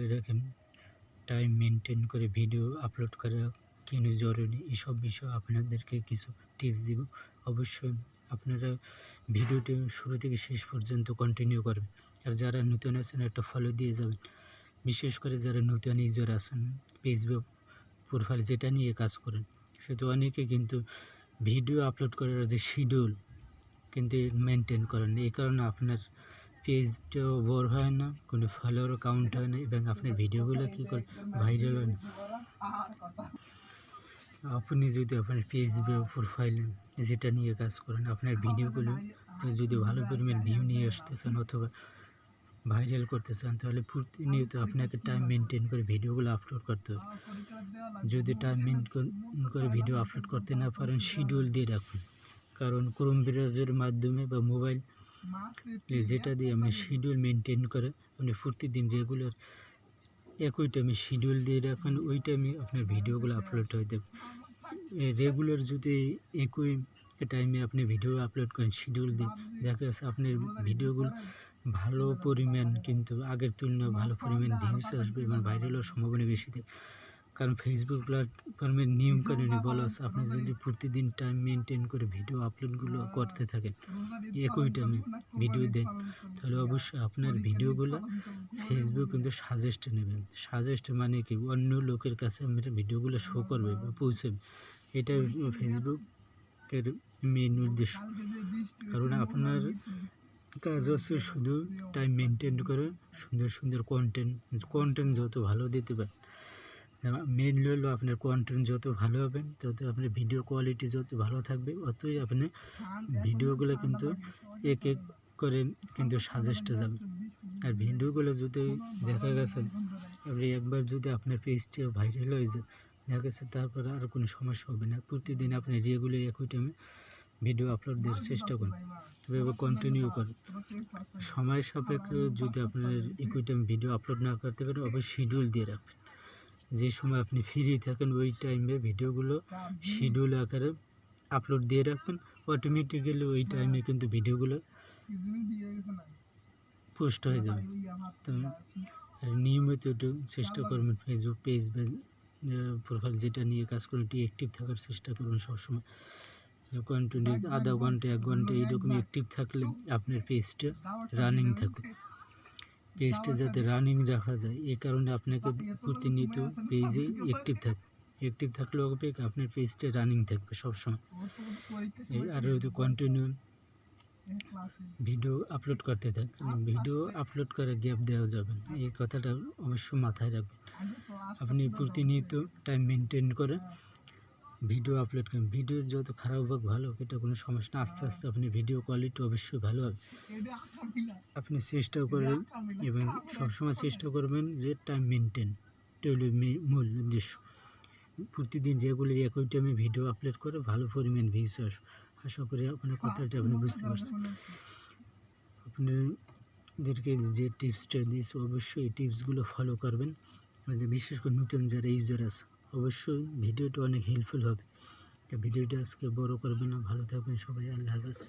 বলে রাখেন time maintain করে ভিডিও আপলোড করা কেন জরুরি? এসব বিষয়ে আপনাদেরকে কিছু টিপস দিব। অবশ্যই আপনারা ভিডিওটি শুরু থেকে শেষ পর্যন্ত কন্টিনিউ করবেন। আর যারা নতুন আছেন, একটা ফলো দিয়ে যাবেন। বিশেষ করে যারা নতুন ইউজার আছেন ফেসবুক প্রোফাইল যেটা নিয়ে কাজ করেন সেটা অনেকে কিন্তু ভিডিও আপলোড করার যে শিডিউল কিন্তু মেনটেন করেন। এই কারণে আপনার পেজটাও বড় হয় না, কোনো ফলোয়ারও কাউন্ট হয় না, এবং আপনার ভিডিওগুলো কী করে ভাইরাল হয় না। আপনি যদি আপনার ফেসবুক প্রোফাইলে যেটা নিয়ে কাজ করেন, আপনার ভিডিওগুলো যদি ভালো পরিমাণ ভিউ নিয়ে আসতে চান অথবা ভাইরাল করতে চান, তাহলে প্রতিনিয়ত আপনাকে টাইম মেনটেন করে ভিডিওগুলো আপলোড করতে হবে। যদি টাইম মেনটেন করে ভিডিও আপলোড করতে না পারেন শিডিউল দিয়ে রাখুন। কারণ ক্রোম ব্রাউজারের মাধ্যমে বা মোবাইল যেটা দিয়ে আপনি শিডিউল মেনটেন করে আপনি প্রতিদিন রেগুলার একই টাইমে শিডিউল দিয়ে রাখুন ওই টাইমে আপনার ভিডিওগুলো আপলোড হয়ে যাবে। রেগুলার যদি একই টাইমে আপনি ভিডিও আপলোড করেন শিডিউল দিয়ে, দেখা যাচ্ছে আপনার ভিডিওগুলো ভালো পরিমাণ কিন্তু আগের তুলনায় ভালো পরিমাণ ভিউস আসবে এবং ভাইরাল হওয়ার সম্ভাবনা বেশি থাকে কারণ ফেসবুক প্ল্যাটফর্মের নিয়মকানুনে বলা আছে। আপনি যদি প্রতিদিন টাইম মেনটেন করে ভিডিও আপলোডগুলো করতে থাকেন একই টাইমে ভিডিও দেন। তাহলে অবশ্যই আপনার ভিডিওগুলো ফেসবুক কিন্তু সাজেস্ট নেবে সাজেস্ট মানে কি? অন্য লোকের কাছে আপনার ভিডিওগুলো শো করবে বা পৌঁছবে। এটা ফেসবুকের মেন উদ্দেশ্য। কারণ আপনার কাজ হচ্ছে শুধু টাইম মেনটেন করে সুন্দর সুন্দর কন্টেন্ট কন্টেন্ট যত ভালো দিতে পারেন। মেনলি হলো আপনার কন্টেন্ট যত ভালো হবে, তত আপনার ভিডিওর কোয়ালিটি যত ভালো থাকবে, অতই আপনি ভিডিওগুলো কিন্তু এক এক করে কিন্তু সাজেস্টে যাবে। আর ভিডিওগুলো যদি দেখা গেছে, আপনি একবার যদি আপনার পেজটি ভাইরাল হয়ে যায়, দেখা গেছে তারপরে আর কোনো সমস্যা হবে না। প্রতিদিন আপনি রেগুলার একই টাইমে ভিডিও আপলোড দেওয়ার চেষ্টা করুন। এভাবে কন্টিনিউ করুন। সময় সাপেক্ষে যদি আপনার একই টাইম ভিডিও আপলোড না করতে পারেন, অবশ্যই শিডিউল দিয়ে রাখবেন। যে সময় আপনি ফ্রি থাকেন, ওই টাইমে ভিডিওগুলো শিডিউল আকারে আপলোড দিয়ে রাখবেন। অটোমেটিক্যালি ওই টাইমে কিন্তু ভিডিওগুলো পোস্ট হয়ে যাবে। তো আর নিয়মিত একটু চেষ্টা করবেন ফেসবুক পেজ প্রোফাইল যেটা নিয়ে কাজ করুন, একটু অ্যাক্টিভ থাকার চেষ্টা করুন সবসময়। কন্টিনিউ আধা ঘণ্টা, এক ঘণ্টা এইরকম অ্যাক্টিভ থাকলে আপনার পেজটা রানিং থাকুক। পেজটা যাতে রানিং রাখা যায়, এ কারণে আপনাকে প্রতিনিয়ত পেজে অ্যাক্টিভ থাকবে অ্যাক্টিভ থাকলেও হবে, আপনার পেজটা রানিং থাকবে সবসময়। আর হয়তো কন্টিনিউ ভিডিও আপলোড করতে থাক ভিডিও আপলোড করে গ্যাপ দেওয়া যাবে না। এই কথাটা অবশ্যই মাথায় রাখবেন। আপনি প্রতিনিয়ত টাইম মেনটেন করে ভিডিও আপলোড করেন। ভিডিও যত খারাপ হোক, ভালো এটা কোনো সমস্যা না। আস্তে আস্তে আপনি ভিডিও কোয়ালিটি অবশ্যই ভালো হবে। আপনি চেষ্টা করবেন এবং সবসময় চেষ্টা করবেন যে টাইম মেনটেন এটা মূল উদ্দেশ্য। প্রতিদিন রেগুলার একই টাইমে ভিডিও আপলোড করে ভালো পরিমাণ ভিউস আস। আশা করি আপনার কথাটা আপনি বুঝতে পারছেন। আপনাদেরকে যে টিপসটা দিয়েছি, অবশ্যই এই টিপসগুলো ফলো করবেন। বিশেষ করে নতুন যারা ইউজার আছে অবশ্যই ভিডিওটা অনেক হেল্পফুল হবে। ভিডিওটা আজকে বড় করবে না। ভালো থাকবেন সবাই। আল্লাহ হাফেজ।